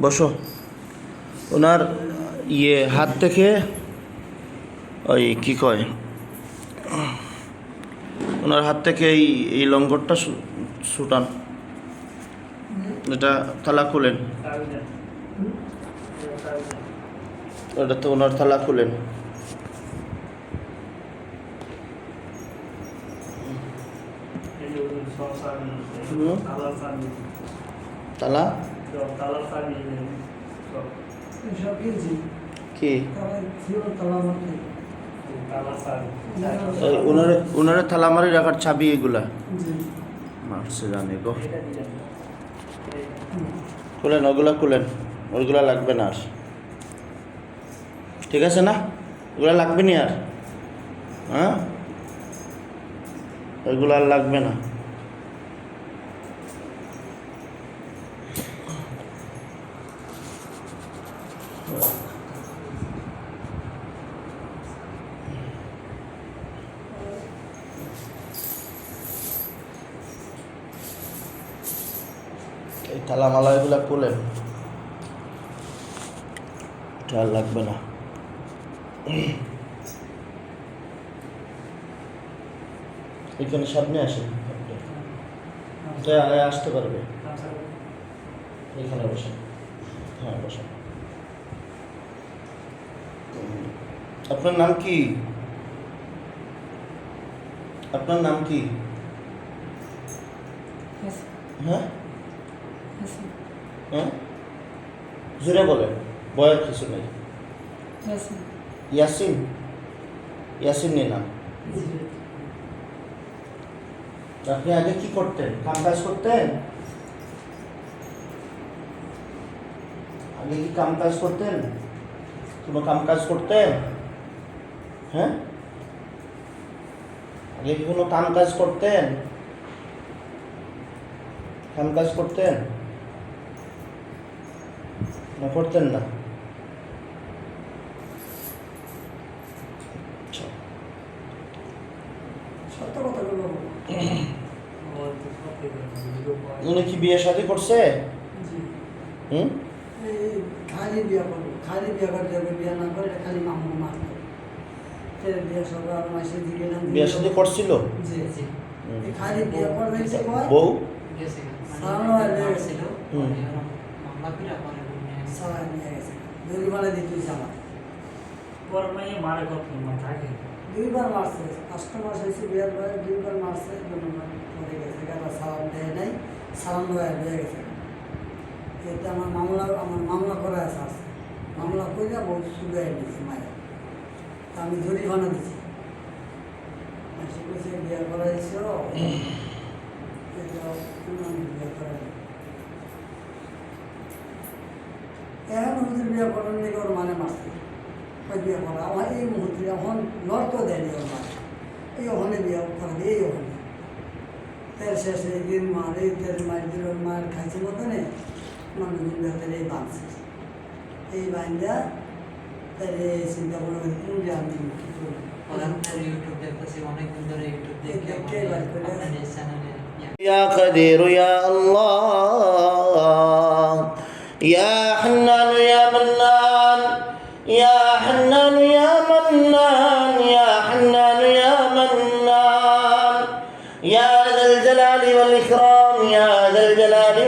বসো। ওনার ইয়ে হাত থেকে ওই কি কয়? ওনার হাত থেকে এই এই লঙ্গরটা সুটান এটা থালা খুলেন। ওটা তো ওনার থালা খুলেন। তালা কি? ওনারে ওনারে থালা মারি রাখার চাবি এগুলা? জি। মারছে জানে গো। খুলেন ওগুলা খুলেন। ওইগুলা লাগবে না আর। ঠিক আছে না? ওগুলা লাগবে না আর? হ্যাঁ? ওইগুলো আর লাগবে না। খুলেন। এটা আর লাগবে না। এখানে সামনে আসেন আপনি। আসতে পারবে। এখানে বসেন। হ্যাঁ বসেন। আপনার নাম কি? আপনার নাম কি? হ্যাঁ? হ্যাঁ? জোরে বলেন বয়ের কিছু নেই। ইয়াসিন। ইয়াসিন? নে নাম। আপনি আগে কি করতেন? কাম কাজ করতেন? আগে কি কাম কাজ করতেন? কোনো কাম কাজ করতেন? হ্যাঁ? আগে কি কোনো কাম কাজ করতেন? কাম কাজ করতেন? না করতেন না। উনি কি বিয়ে শাদী করছে? হুম? খালি বিয়া করব খালি বিয়া করতে হবে না করে খালি শাদী করছিল? জি জি। খালি বিয়া করবে বউ? হুম। সারা নিয়ে গেছে জরিমানা দিতে জামা দুইবার মারছে পাঁচটা মাস হয়েছে বিয়ার পরে দুইবার মারছে পরে গাড়া সালাম দেয় নাই সালাম দেওয়া হয়ে গেছে আমার মামলা আমার মামলা করা আছে আছে মামলা করে বহু সুগাই দিয়েছে মায়ের তা আমি জরিমানা দিছি সে বিয়ে করাইছ বিয়ে করাই এখন ওদের বিয়ে করার নিয়ে ওর মানে মারছে ওই বিয়ে করা আমার এই মুহূর্তে এখন নর্ত দেয়নি ওর মানে এই ওখানে বিয়ে করাবে এই ওখানে তেল শেষে দিন মার এই তেল মার দিল মার খাইছে মতনে মানুষজন ভেতরে এই বাঁধছে এই বাঁধা তাহলে চিন্তা করো কোন যে আমি কি করবো ইউটিউব দেখতেছি অনেকদিন ধরে ইউটিউব দেখি কে বার করে? আপনার এই চ্যানেলে يا قدير يا الله يا حنان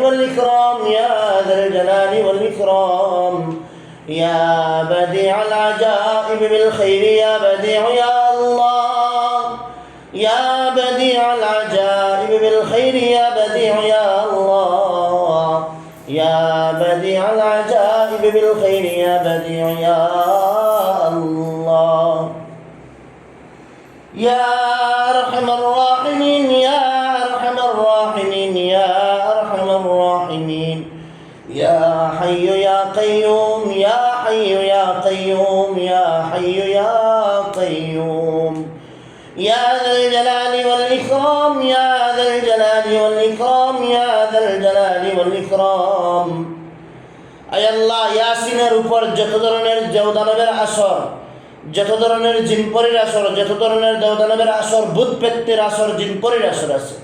والإكرام يا ذا الجلال والإكرام. يا بديع العجائب بالخير يا بديع يا الله. يا بديع العجائب بالخير يا بديع يا الله. يا بديع العجائب بالخير يا بديع يا الله. يا أرحم الراحمين ইকরাম। আল্লাহ, ইয়াসিনের উপর যত ধরনের দেওদানবের আসর, যত ধরনের জিনপরির আসর, যত ধরনের দেওদানবের আসর ভূত পেত্তের আসর, জিনপরির আসর আছে।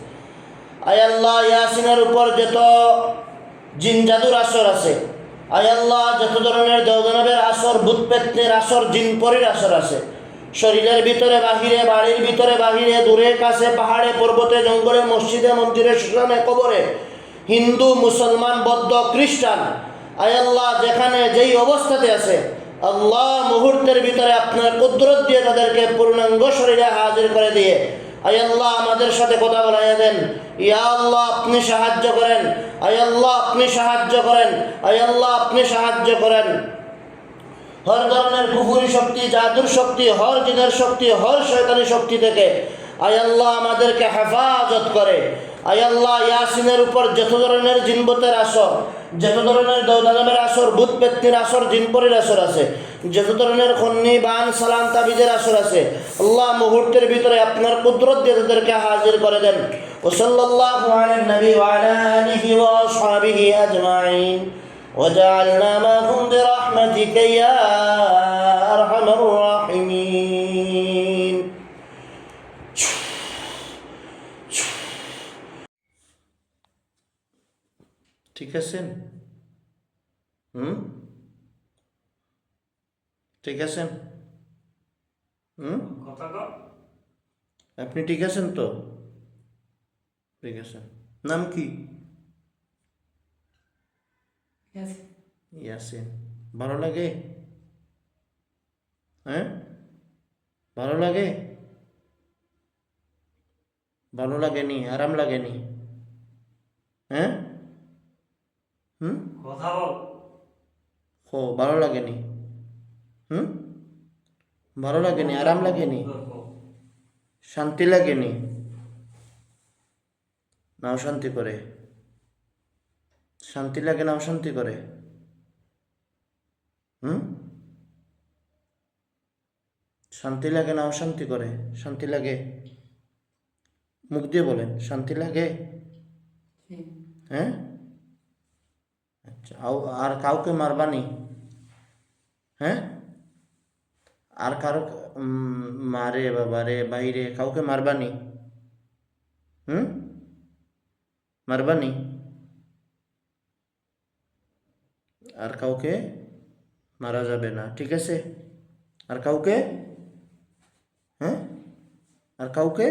আল্লাহ, ইয়াসিনের উপর যত জিনজাদুর আসর আছে আল্লাহ, যত ধরনের দেওদানবের আসর ভূত পেত্তের আসর, জিনপরির আসর আছে। শরীরের ভিতরে, বাহিরে, বাড়ির ভিতরে, বাহিরে, দূরে, কাছে, পাহাড়ে, পর্বতে, জঙ্গলে, মসজিদে, মন্দিরে শ্মশানে কবরে হিন্দু, মুসলমান, বৌদ্ধ, খ্রিস্টান, আয় আল্লাহ, যেখানে যেই অবস্থাতে আছে, আল্লাহ মুহূর্তের ভিতরে আপনার কুদরত দিয়ে তাদেরকে পূর্ণাঙ্গ শরীরে হাজির করে দিয়ে, আয় আল্লাহ আমাদের সাথে কথা বলাইয়া দেন। ইয়া আল্লাহ, আপনি সাহায্য করেন। আয় আল্লাহ, আপনি সাহায্য করেন। আয় আল্লাহ, আপনি সাহায্য করেন। হর ধরনের কুফুরি শক্তি, জাদুর শক্তি, হর জিনের শক্তি, হর শয়তানি শক্তি থেকে আয় আল্লাহ আমাদেরকে হেফাজত করে। আয় আল্লাহ ইয়াসিনের উপর যত ধরনের জিনবতের আসর যত ধরনের দৌদানবের আসর ভূত পেত্তির আসর জিনপরির আসর আছে যত ধরনের খন্নি বান সালাম তাবিজের আসর আছে আল্লাহ মুহূর্তের ভিতরে আপনার কুদরত দিয়ে তাদেরকে হাজির করে দেন وصلى الله على النبي وعلى آله وأصحابه أجمعين وجعلنا معهم برحمتك يا আছেন? হুম? ঠিক আছেন? হুম? আপনি ঠিক আছেন তো? ঠিক আছেন নাম কি? ইয়াসিন। ভালো লাগে? হ্যাঁ? ভালো লাগে? ভালো লাগেনি আরাম লাগেনি। হ্যাঁ? হুম? কথা বল। ও ভালো লাগেনি। হুম? ভালো লাগেনি আরাম লাগেনি? শান্তি লাগেনি? না অশান্তি করে। শান্তি লাগে না অশান্তি করে। হুম? শান্তি লাগে না অশান্তি করে। শান্তি লাগে। মুখ দিয়ে বলেন শান্তি লাগে? হ্যাঁ? আর কাউকে মারবানি হ্যাঁ আর কারও উম, মারে বাবারে বাইরে কাউকে মারবানি হুম মারবানি আর কাউকে মারা যাবে না ঠিক আছে আর কাউকে হ্যাঁ আর কাউকে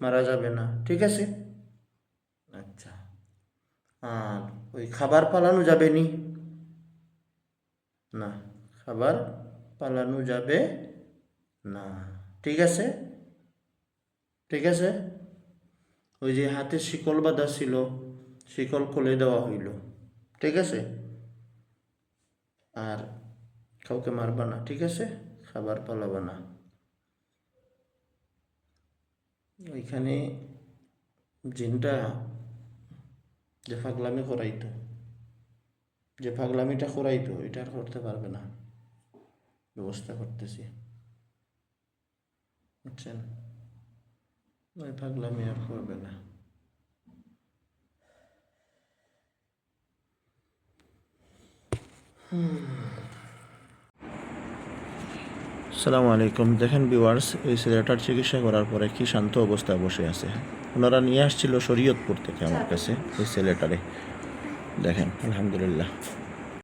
মারা যাবে না ঠিক আছে আচ্ছা আর ওই খাবার পালানো যাবে নি। না, খাবার পালানো যাবে না। ঠিক আছে? ঠিক আছে? ওই যে হাতে শিকল বাঁধা ছিল, শিকল খুলে দেওয়া হইল। ঠিক আছে? আর কাউকে মারবা না, ঠিক আছে? খাবার পালাবা না। ওইখানে জিনটা যে পাগলামি করাইতো। যে পাগলামিটা করাইতো, এটা আর করতে পারবে না। ব্যবস্থা করতেছি। বুঝছেন? ওই পাগলামি আর করবে না। সালামু আলাইকুম। দেখেন বিওয়ার্স এই ছেলেটার চিকিৎসা করার পরে কি শান্ত অবস্থায় বসে আছে। ওনারা নিয়ে আসছিল শরীয়তপুর থেকে আমার কাছে, এই ছেলেটারে দেখেন, আলহামদুলিল্লাহ।